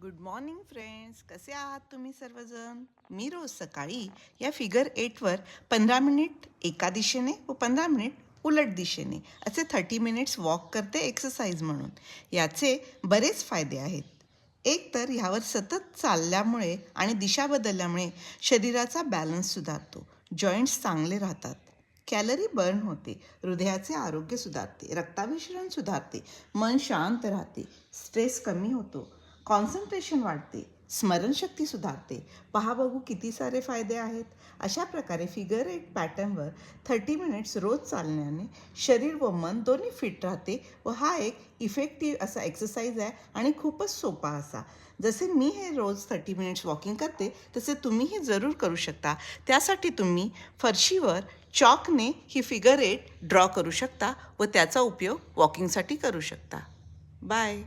Good morning friends कसे आहात तुम्ही सर्वजण? मी रोज सकाळी या फिगर एटवर पंधरा मिनिट एका दिशेने व पंधरा मिनिट उलट दिशेने असे थर्टी मिनिट्स वॉक करते एक्सरसाइज म्हणून. याचे बरेच फायदे आहेत. एक तर ह्यावर सतत चालल्यामुळे आणि दिशा बदलल्यामुळे शरीराचा बॅलन्स सुधारतो. जॉईंट्स चांगले राहतात. कॅलरी बर्न होते. हृदयाचे आरोग्य सुधारते. रक्ताभिसरण सुधारते. मन शांत राहते. स्ट्रेस कमी होतो. कॉन्सन्ट्रेशन वाढते स्मरणशक्ती सुधारते. पहा बघू किती सारे फायदे आहेत. अशा प्रकारे फिगर एट पॅटर्नवर थर्टी मिनिट्स रोज चालण्याने शरीर व मन दोन्ही फिट राहते व हा एक इफेक्टिव्ह असा एक्सरसाइज आहे आणि खूपच सोपा असा. जसे मी हे रोज थर्टी मिनिट्स वॉकिंग करते तसे तुम्हीही जरूर करू शकता. त्यासाठी तुम्ही फरशीवर चॉकने ही फिगर एट ड्रॉ करू शकता व त्याचा उपयोग वॉकिंगसाठी करू शकता. बाय